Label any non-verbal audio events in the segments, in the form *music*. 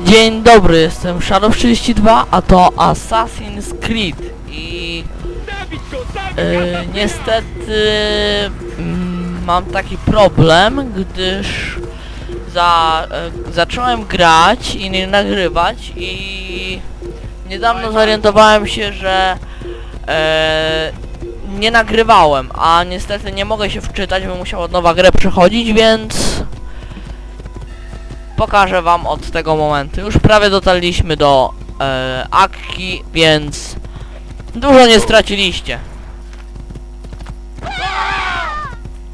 Dzień dobry, jestem Shadow32, a to Assassin's Creed i e, niestety mm, mam taki problem, gdyż za, e, zacząłem grać i nie nagrywać i niedawno zorientowałem się, że e, nie nagrywałem, a niestety nie mogę się wczytać, bym musiał od nowa grę przechodzić, więc pokażę wam od tego momentu. Już prawie dotarliśmy do e, Akki, więc dużo nie straciliście.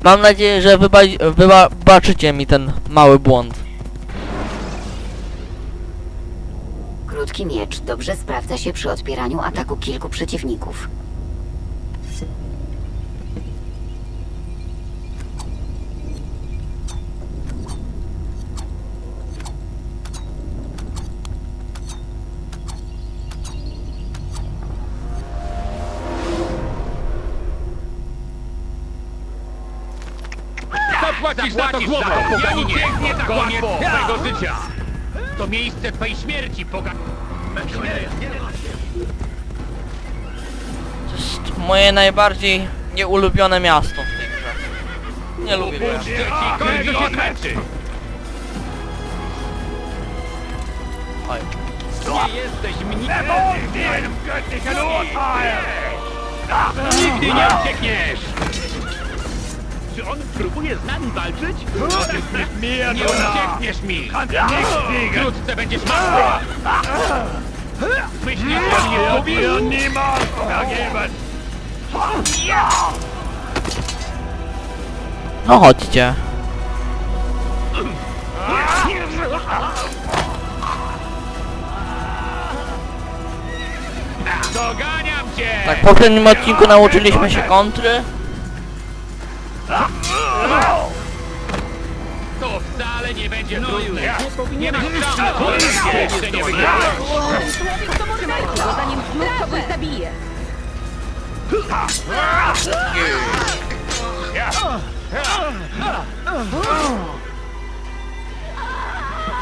Mam nadzieję, że wyba wyba wybaczycie mi ten mały błąd. Krótki miecz dobrze sprawdza się przy odpieraniu ataku kilku przeciwników. Zapłacisz za to głową, poganinie! Koniec twojego życia! To miejsce twej śmierci, poganinie! To jest moje najbardziej nieulubione miasto w tej grze. Nie lubię go. Puszczę ci krwi odmęczy! Oj. Nie jesteś mnie! Nigdy nie uciekniesz! Czy on próbuje z nami walczyć? Nie uciekniesz mi! Wkrótce będziesz martwy! Myślisz, że mnie lubisz? No chodźcie. Doganiam cię! Tak, w poprzednim odcinku nauczyliśmy się kontry. To wcale nie będzie trudne! Nie masz szans! Jeszcze nie wygrałeś! zanim znów kogoś zabije.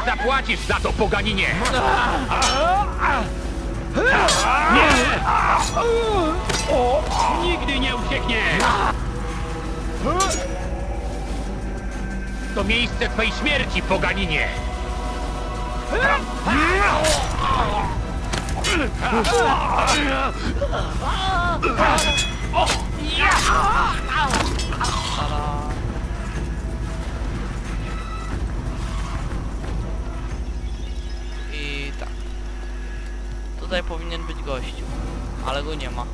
Zapłacisz za to, poganinie! Nie! Nigdy nie uciekniesz! To miejsce twej śmierci, poganinie! I tak. Tutaj powinien być gościu, ale go nie ma.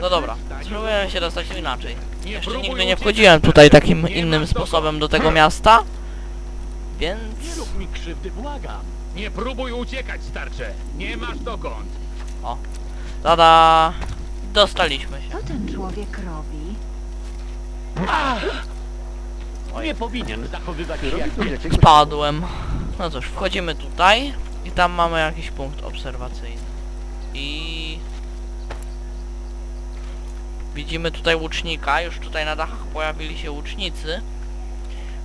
No dobra, spróbujemy się dostać inaczej. Jeszcze nigdy nie wchodziłem tutaj takim innym sposobem do tego miasta. Więc... Nie rób mi krzywdy, błagam! Nie próbuj uciekać, starcze! Nie masz dokąd! Tada! Dostaliśmy się. Co ten człowiek robi? Nie powinien zachowywać się jak Spadłem. No cóż, wchodzimy tutaj i tam mamy jakiś punkt obserwacyjny. I... Widzimy tutaj łucznika, już tutaj na dachach pojawili się łucznicy,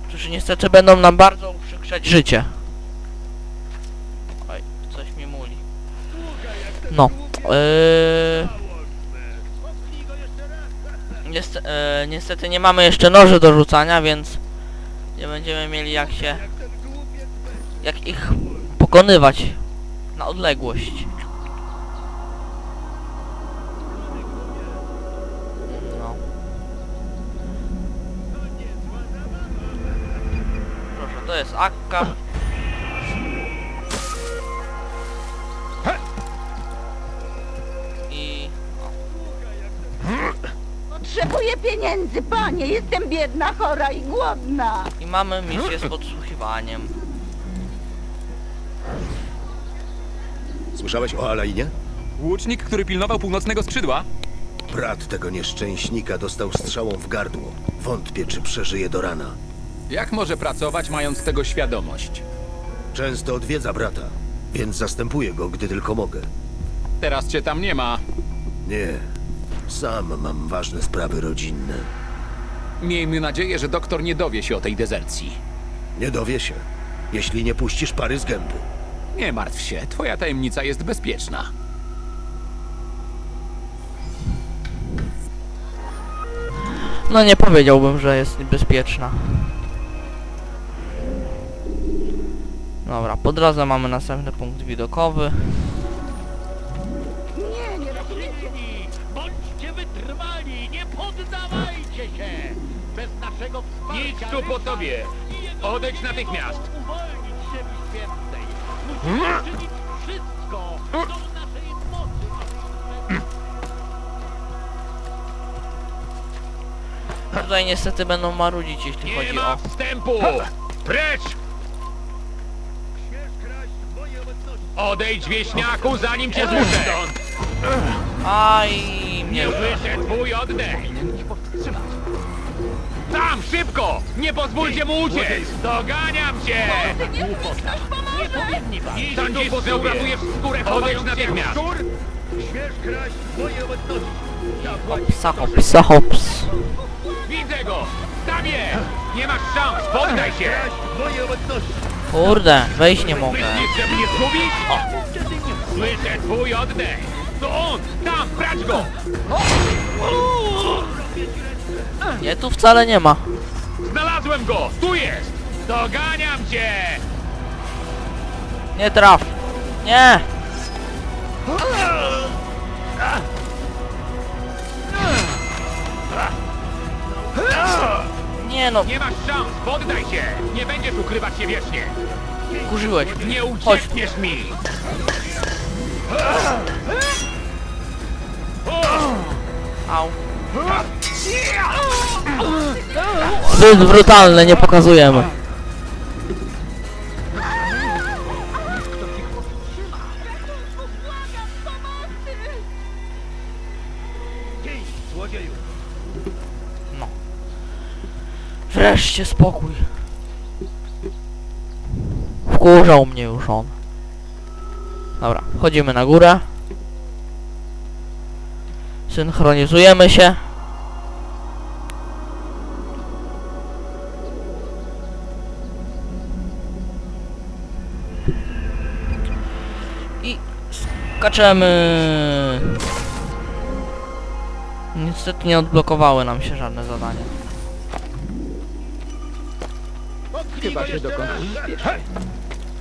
którzy niestety będą nam bardzo uprzykrzać życie. Oj, coś mi muli. No, yy... Niest e, niestety nie mamy jeszcze noży do rzucania, więc nie będziemy mieli jak się jak ich pokonywać na odległość. To jest Akka. I... Potrzebuję pieniędzy, panie! Jestem biedna, chora i głodna! I mamy misję z podsłuchiwaniem. Słyszałeś o Alainie? Łucznik, który pilnował północnego skrzydła? Brat tego nieszczęśnika dostał strzałą w gardło. Wątpię, czy przeżyje do rana. Jak może pracować, mając tego świadomość? Często odwiedza brata, więc zastępuję go, gdy tylko mogę. Teraz cię tam nie ma. Nie, sam mam ważne sprawy rodzinne. Miejmy nadzieję, że doktor nie dowie się o tej dezercji. Nie dowie się. jeśli nie puścisz pary z gęby. Nie martw się, twoja tajemnica jest bezpieczna. No nie powiedziałbym, że jest niebezpieczna. Dobra, po drodze mamy następny punkt widokowy. Nie, nie. Silni, bądźcie wytrwali, nie poddawajcie się! Bez naszego wsparcia... Nic tu po tobie! Odejdź natychmiast! Uwolnić się świętej! Musimy czynić wszystko, co w naszej mocy! Tutaj niestety będą marudzić, jeśli Nie chodzi ma o... wstępu! Precz! Odejdź, wieśniaku, zanim cię zmuszę! Aj, mnie... Nie słyszę twój oddech! Tam, szybko! Nie pozwólcie mu uciec! Doganiam cię! I sądzisz, że uratujesz skórę Odejdź natychmiast! Hopsa, hopsa, hops. Widzę go! Tam jest! Nie masz szans, poddaj się! Kurde, wejść nie mogę. Myślisz, że mnie zgubisz? O! Słyszę twój oddech! To on! Tam, brać go! Nie, tu wcale nie ma. Znalazłem go! Tu jest! Doganiam cię! Nie traf. Nie! Nie no, Nie masz szans, poddaj się! Nie będziesz ukrywać się wiecznie! kurzyłeś. Nie uciekniesz mi! Au. Zbyt brutalne, nie pokazujemy. No. Wreszcie spokój. Wkurzał mnie już on. Dobra, wchodzimy na górę. Synchronizujemy się. I skaczemy. Niestety nie odblokowały nam się żadne zadania. Chyba się dokąd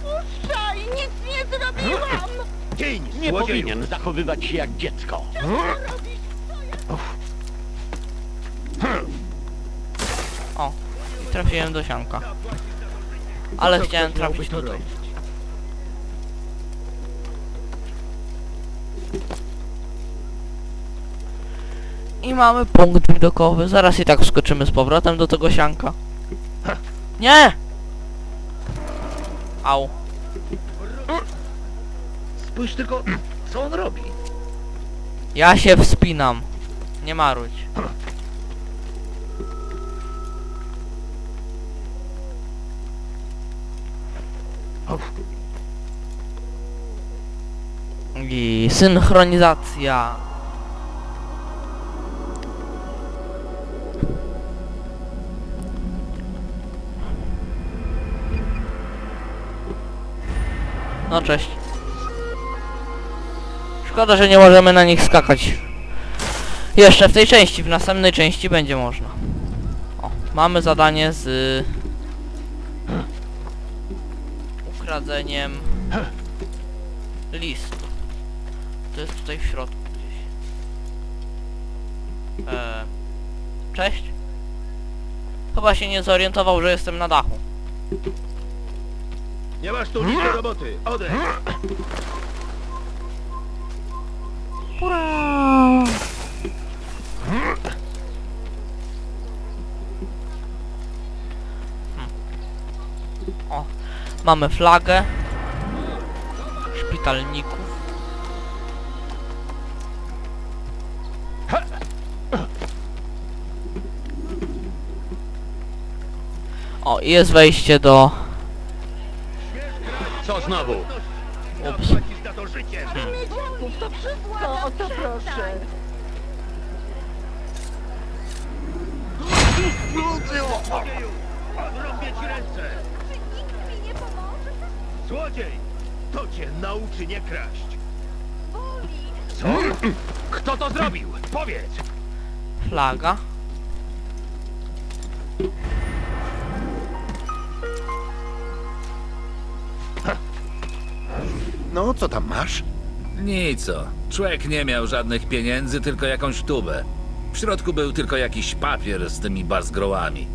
Puszczaj, nic nie zrobiłam! Nie powinien zachowywać się jak dziecko. O, i trafiłem do sianka. Ale chciałem trafić tutaj. I mamy punkt widokowy. Zaraz i tak wskoczymy z powrotem do tego sianka. Nie! Au. Spójrz tylko, co on robi. Ja się wspinam. Nie marudź. I synchronizacja. No cześć. Szkoda, że nie możemy na nich skakać. Jeszcze w tej części, w następnej części będzie można. O, mamy zadanie z ukradzeniem listu. To jest tutaj w środku gdzieś. E, cześć. Chyba się nie zorientował, że jestem na dachu. Nie masz tu nic do roboty. Odejdź. O, mamy flagę szpitalników. O, jest wejście do... Co znowu? Ups. za to wszystko, o to proszę. Rąbię ci ręce. Nikt mi nie pomoże. Złodziej! To cię nauczy nie kraść! Co? Kto to zrobił? Powiedz! Flaga. No, co tam masz? Nico. Człowiek nie miał żadnych pieniędzy, tylko jakąś tubę. W środku był tylko jakiś papier z tymi bazgrołami.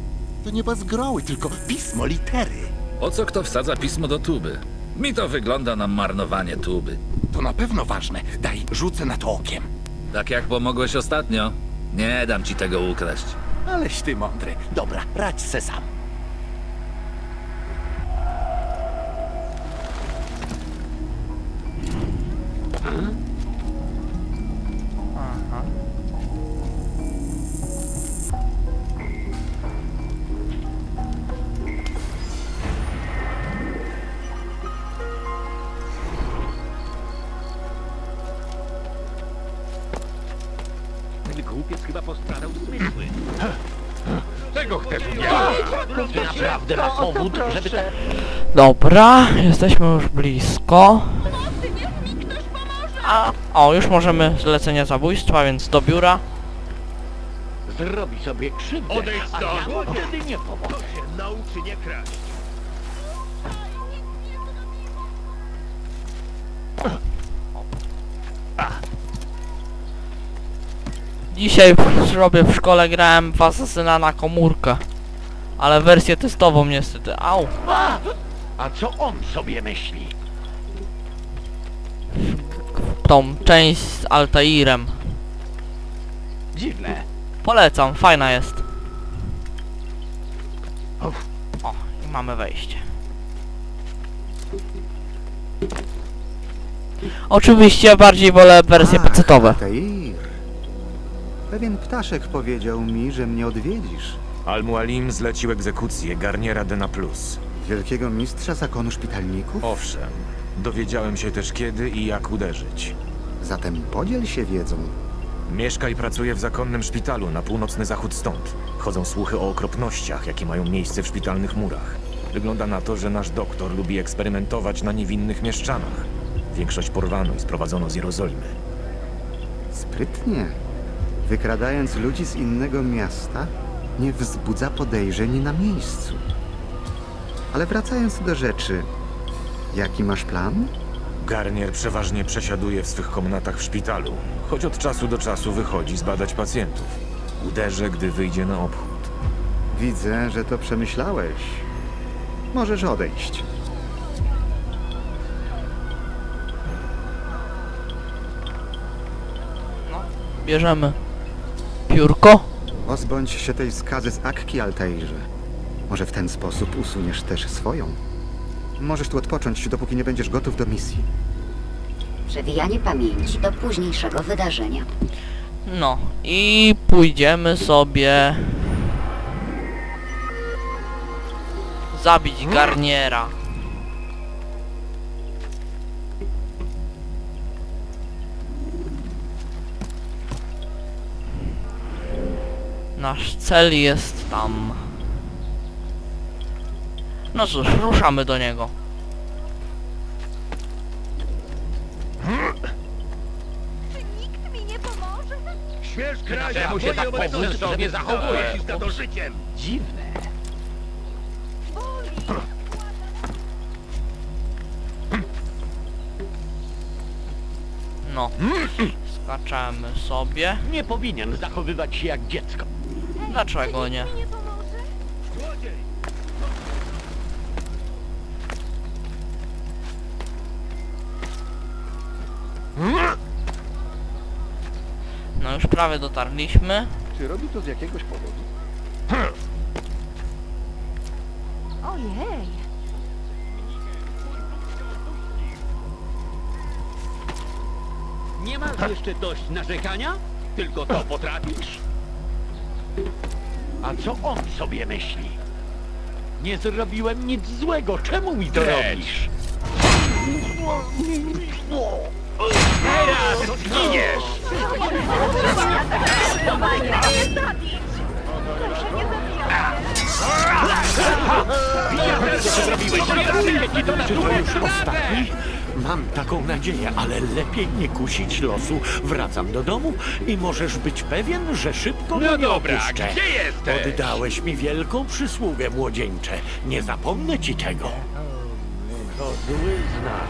To nie bazgroły, tylko pismo, litery. Po co kto wsadza pismo do tuby? Mi to wygląda na marnowanie tuby. To na pewno ważne. Daj, rzucę na to okiem. Tak jak pomogłeś ostatnio. Nie dam ci tego ukraść. Aleś ty mądry. Dobra, radź se sam. Ten głupiec chyba postradał zmysły. Czego chcesz? Ty naprawdę masz powód, żeby tak... Dobra, jesteśmy już blisko. O, już możemy zlecenie zabójstwa, więc do biura. Zrobi sobie krzywdę, Odejdź a ja wtedy nie pomogę. Cię nauczy nie kraść! Dzisiaj w zrobię w szkole grałem w Asasyna na komórkę. Ale wersję testową niestety. Au! A co on sobie myśli? Tą część z Altairem. Dziwne. Polecam, fajna jest. Uff. O, i mamy wejście. Oczywiście bardziej wolę wersje Ach, pecetowe. Altair. Pewien ptaszek powiedział mi, że mnie odwiedzisz. Al-Mualim zlecił egzekucję Garniera Dena Plus. Wielkiego mistrza zakonu szpitalników? Owszem, dowiedziałem się też kiedy i jak uderzyć. Zatem podziel się wiedzą. Mieszka i pracuje w zakonnym szpitalu na północny zachód stąd. Chodzą słuchy o okropnościach, jakie mają miejsce w szpitalnych murach. Wygląda na to, że nasz doktor lubi eksperymentować na niewinnych mieszczanach. Większość porwano i sprowadzono z Jerozolimy. Sprytnie. Wykradając ludzi z innego miasta, nie wzbudza podejrzeń na miejscu. Ale wracając do rzeczy, jaki masz plan? Garnier przeważnie przesiaduje w swych komnatach w szpitalu, choć od czasu do czasu wychodzi zbadać pacjentów. Uderzę, gdy wyjdzie na obchód. Widzę, że to przemyślałeś. Możesz odejść. Bierzemy piórko. Pozbądź się tej skazy z Akki, Altairze. Może w ten sposób usuniesz też swoją. Możesz tu odpocząć, dopóki nie będziesz gotów do misji. Przewijanie pamięci do późniejszego wydarzenia. No i pójdziemy sobie zabić Garniera. Nasz cel jest tam. No cóż, ruszamy do niego. Nikt mi nie pomoże. Śmiesz kraść, Czemu się tak powód sobie zachowujesz? Zapłacisz za to życiem! Dziwne. No. Skaczemy sobie. Nie powinien zachowywać się jak dziecko. Dlaczego nie? Nie już prawie dotarliśmy. Czy robi to z jakiegoś powodu? Ojej. Nie masz jeszcze dość narzekania? Tylko to potrafisz? A co on sobie myśli? Nie zrobiłem nic złego, czemu mi to robisz? Teraz zginiesz! Czy to już ostatni? Mam taką nadzieję, ale lepiej nie kusić losu. Wracam do domu i możesz być pewien, że szybko No nie dobra, opuszczę. gdzie jesteś? Oddałeś mi wielką przysługę, młodzieńcze. Nie zapomnę ci tego. To zły znak.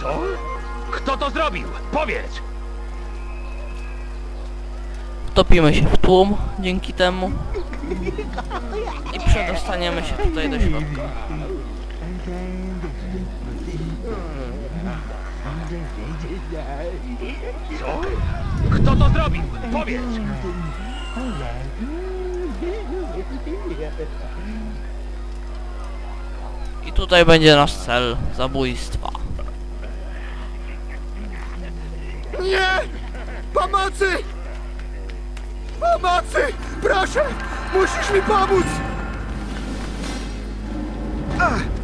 Co? Kto to zrobił? Powiedz! Topimy się w tłum dzięki temu. I przedostaniemy się tutaj do środka. Co? Kto to zrobił? Powiedz! I tutaj będzie nasz cel zabójstwa. Nie! Pomocy! Pomocy! Proszę! Musisz mi pomóc! Ach.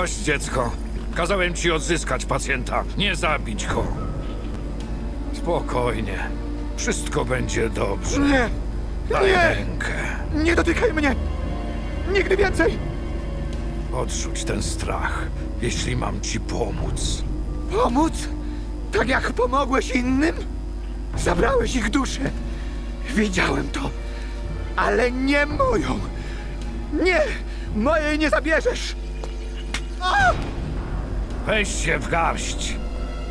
Dość, dziecko. Kazałem ci odzyskać pacjenta, nie zabić go. Spokojnie. Wszystko będzie dobrze. Nie! Daj Nie! rękę. Nie dotykaj mnie! Nigdy więcej! Odrzuć ten strach, jeśli mam ci pomóc. Pomóc? Tak jak pomogłeś innym? Zabrałeś ich duszę. Widziałem to. Ale nie moją. Nie! Mojej nie zabierzesz! Weź się w garść.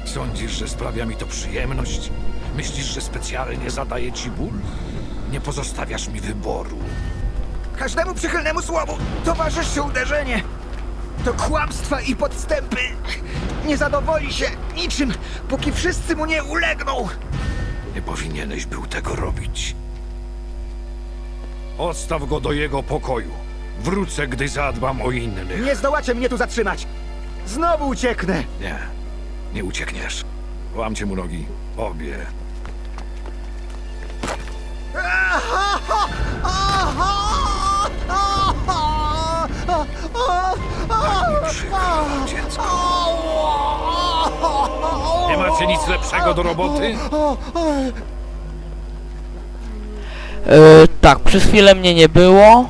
Sądzisz, że sprawia mi to przyjemność? Myślisz, że specjalnie zadaję ci ból? Nie pozostawiasz mi wyboru. Każdemu przychylnemu słowu towarzyszy uderzenie. To kłamstwa i podstępy. Nie zadowoli się niczym, póki wszyscy mu nie ulegną. Nie powinieneś był tego robić. Odstaw go do jego pokoju. Wrócę, gdy zadbam o innych. Nie zdołacie mnie tu zatrzymać. Znowu ucieknę. Nie, nie uciekniesz. Łamcie mu nogi. Obie. Tak mi przykro, dziecko. Nie macie nic lepszego do roboty? Yy, tak, przez chwilę mnie nie było.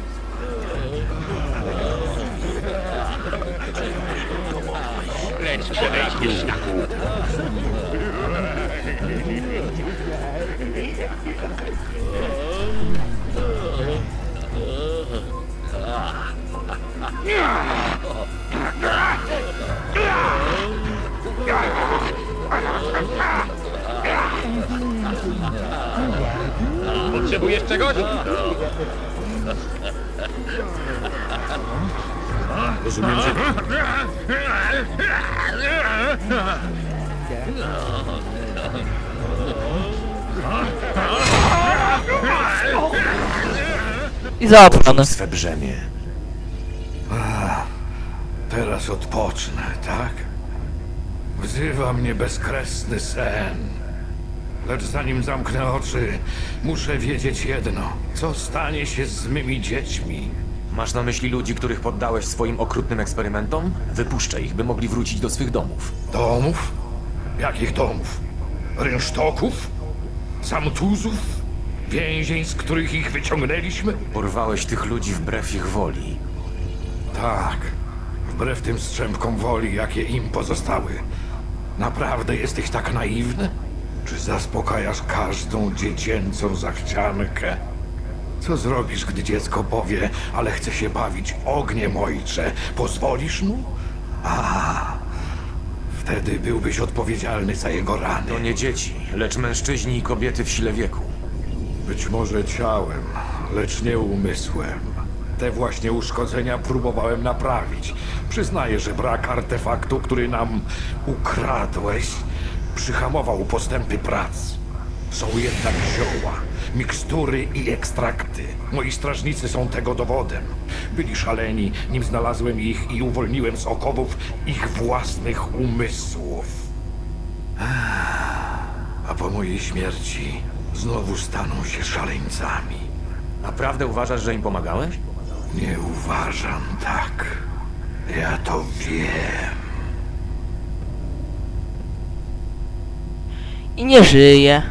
Lecz przewejdziesz na Potrzebujesz czegoś? Rozumiem, że... I załatwiony. Swe brzemię. Teraz odpocznę, tak? Wzywa mnie bezkresny sen. Lecz zanim zamknę oczy, muszę wiedzieć jedno. Co stanie się z mymi dziećmi? Masz na myśli ludzi, których poddałeś swoim okrutnym eksperymentom? Wypuszczę ich, by mogli wrócić do swych domów. Domów? Jakich domów? Rynsztoków? Samtuzów? Więzień, z których ich wyciągnęliśmy? Porwałeś tych ludzi wbrew ich woli. Tak, Wbrew tym strzępkom woli, jakie im pozostały. Naprawdę jesteś tak naiwny? Czy zaspokajasz każdą dziecięcą zachciankę? Co zrobisz, gdy dziecko powie, ale chce się bawić ogniem, ojcze? Pozwolisz mu? A, wtedy byłbyś odpowiedzialny za jego rany. To nie dzieci, lecz mężczyźni i kobiety w sile wieku. Być może ciałem, lecz nie umysłem. Te właśnie uszkodzenia próbowałem naprawić. Przyznaję, że brak artefaktu, który nam ukradłeś, przyhamował postępy prac. Są jednak zioła, mikstury i ekstrakty. Moi strażnicy są tego dowodem. Byli szaleni, nim znalazłem ich i uwolniłem z okowów ich własnych umysłów. A po mojej śmierci znowu staną się szaleńcami. Naprawdę uważasz, że im pomagałeś? Nie uważam tak. Ja to wiem. I nie żyje.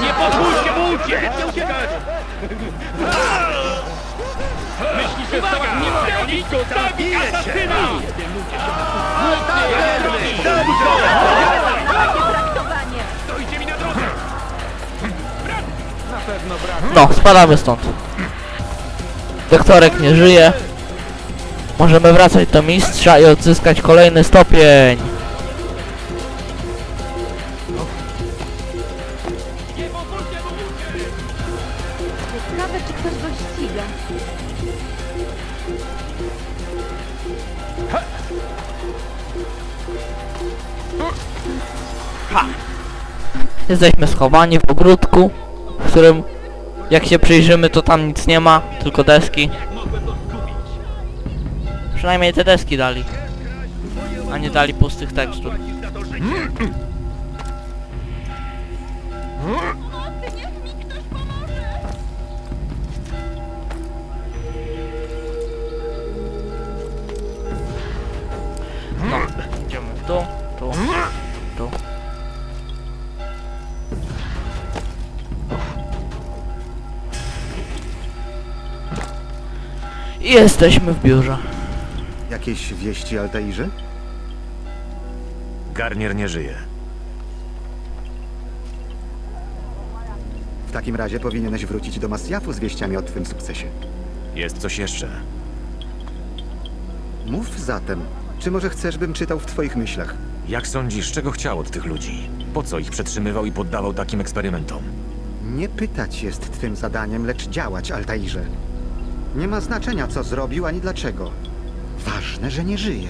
Nie pozwólcie mu uciec! Myślisz, że stała nie bronić? Zabij asasyna! Stoicie mi na drodze! No, spadamy stąd. Doktorek nie żyje. Możemy wracać do mistrza i odzyskać kolejny stopień. Ciekawe, czy ktoś go ściga. Jesteśmy schowani w ogródku, w którym jak się przyjrzymy to tam nic nie ma, tylko deski. Przynajmniej te deski dali. A nie dali pustych tekstur. No, idziemy tu, tu. Jesteśmy w biurze. Jakieś wieści, Altairze? Garnier nie żyje. W takim razie powinieneś wrócić do Masjafu z wieściami o twym sukcesie. Jest coś jeszcze. Mów zatem, czy może chcesz, bym czytał w twoich myślach? Jak sądzisz, czego chciał od tych ludzi? Po co ich przetrzymywał i poddawał takim eksperymentom? Nie pytać jest twym zadaniem, lecz działać, Altairze. Nie ma znaczenia, co zrobił, ani dlaczego. Ważne, że nie żyje.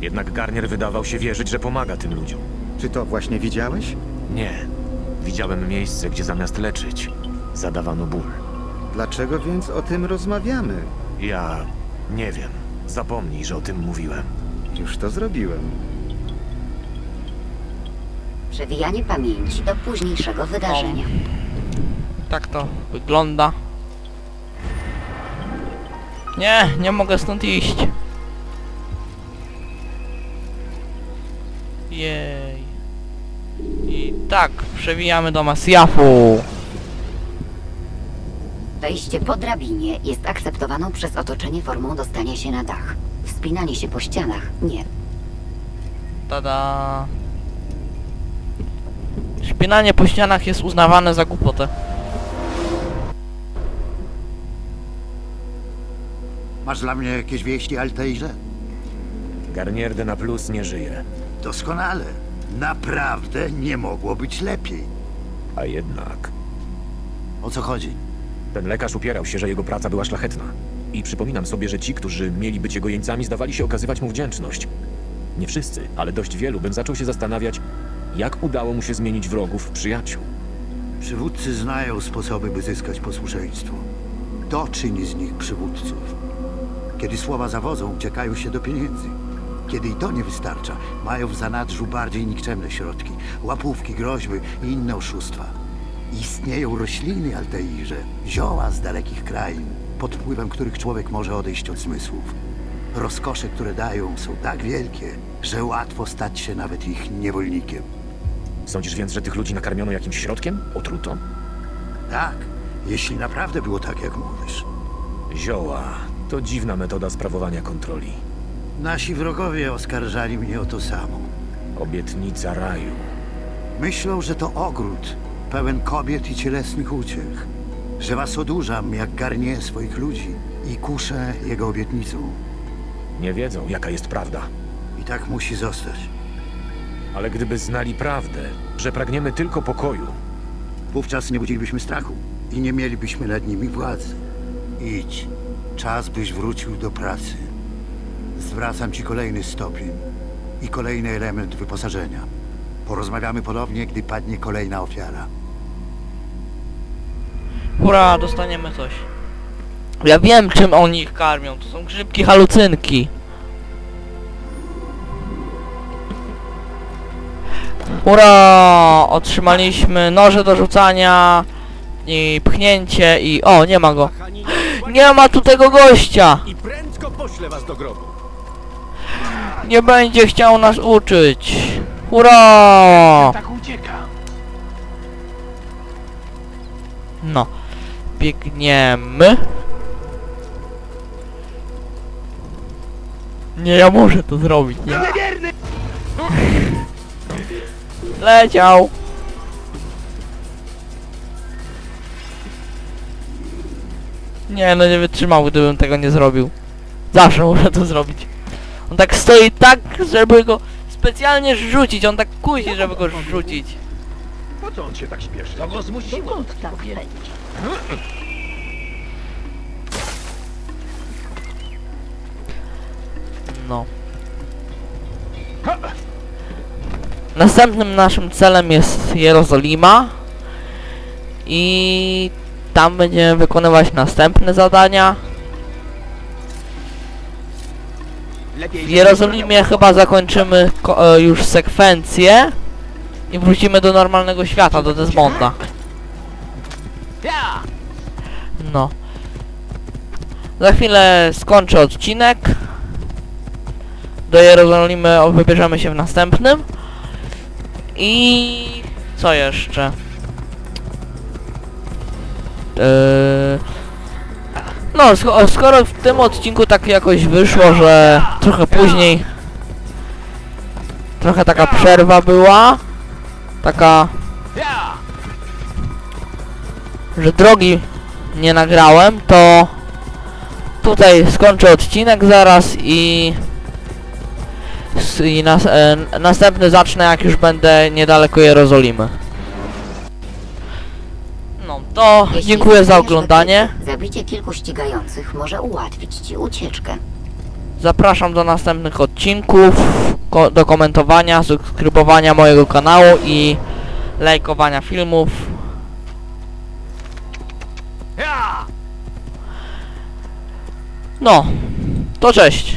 Jednak Garnier wydawał się wierzyć, że pomaga tym ludziom. Czy to właśnie widziałeś? Nie. Widziałem miejsce, gdzie zamiast leczyć, zadawano ból. Dlaczego więc o tym rozmawiamy? Ja nie wiem. Zapomnij, że o tym mówiłem. Już to zrobiłem. Przewijanie pamięci do późniejszego wydarzenia. Tak to wygląda. Nie, nie mogę stąd iść. Jej. I tak, przewijamy do Masjafu. Wejście po drabinie jest akceptowaną przez otoczenie formą dostania się na dach. Wspinanie się po ścianach nie. Tada. Szpinanie po ścianach jest uznawane za głupotę. Masz dla mnie jakieś wieści, Altairze? Garnier de na plus nie żyje. Doskonale. Naprawdę nie mogło być lepiej. A jednak... O co chodzi? Ten lekarz upierał się, że jego praca była szlachetna. I przypominam sobie, że ci, którzy mieli być jego jeńcami, zdawali się okazywać mu wdzięczność. Nie wszyscy, ale dość wielu, bym zaczął się zastanawiać, jak udało mu się zmienić wrogów w przyjaciół. Przywódcy znają sposoby, by zyskać posłuszeństwo. To czyni z nich przywódców. Kiedy słowa zawodzą, uciekają się do pieniędzy. Kiedy i to nie wystarcza, mają w zanadrzu bardziej nikczemne środki. Łapówki, groźby i inne oszustwa. Istnieją rośliny, Altairze, zioła z dalekich krain, pod wpływem których człowiek może odejść od zmysłów. Rozkosze, które dają, są tak wielkie, że łatwo stać się nawet ich niewolnikiem. Sądzisz więc, że tych ludzi nakarmiono jakimś środkiem? Otruto? Tak, jeśli naprawdę było tak, jak mówisz. Zioła. To dziwna metoda sprawowania kontroli. Nasi wrogowie oskarżali mnie o to samo. Obietnica raju. Myślą, że to ogród pełen kobiet i cielesnych uciech. Że was odurzam, jak garnię swoich ludzi i kuszę jego obietnicą. Nie wiedzą, jaka jest prawda. I tak musi zostać. Ale gdyby znali prawdę, że pragniemy tylko pokoju, Wówczas nie budzilibyśmy strachu i nie mielibyśmy nad nimi władzy. Idź. Czas, byś wrócił do pracy. Zwracam ci kolejny stopień i kolejny element wyposażenia. Porozmawiamy ponownie, gdy padnie kolejna ofiara. Hurra, dostaniemy coś. Ja wiem, czym oni ich karmią. To są grzybki halucynki. Hurra! Otrzymaliśmy noże do rzucania i pchnięcie i... O, nie ma go. Nie ma tu tego gościa! I prędko poślę was do grobu. Nie będzie chciał nas uczyć. Hurra! Tak ucieka. No. Biegniemy. Nie, ja muszę to zrobić, nie? *laughs* Leciał. Nie, no nie wytrzymał, gdybym tego nie zrobił. Zawsze muszę to zrobić. On tak stoi tak, żeby go specjalnie rzucić. On tak kusi, żeby go rzucić. Po co on się tak śpieszy? To go zmusiło. Dokąd tak pędzi? No. Następnym naszym celem jest Jerozolima i tam będziemy wykonywać następne zadania. W Jerozolimie chyba zakończymy ko- e, już sekwencję i wrócimy do normalnego świata, do Desmonda. No. Za chwilę skończę odcinek. Do Jerozolimy wybierzemy się w następnym. I co jeszcze? Eee, no, sk- skoro w tym odcinku tak jakoś wyszło, że trochę później trochę taka przerwa była. Taka że drogi nie nagrałem, to tutaj skończę odcinek zaraz i i nas, e, następny zacznę jak już będę niedaleko Jerozolimy. To Jeśli dziękuję za zostaniesz oglądanie. okolicy, Zabicie kilku ścigających może ułatwić ci ucieczkę. Zapraszam do następnych odcinków, ko do komentowania, subskrybowania mojego kanału i lajkowania filmów. No, to cześć.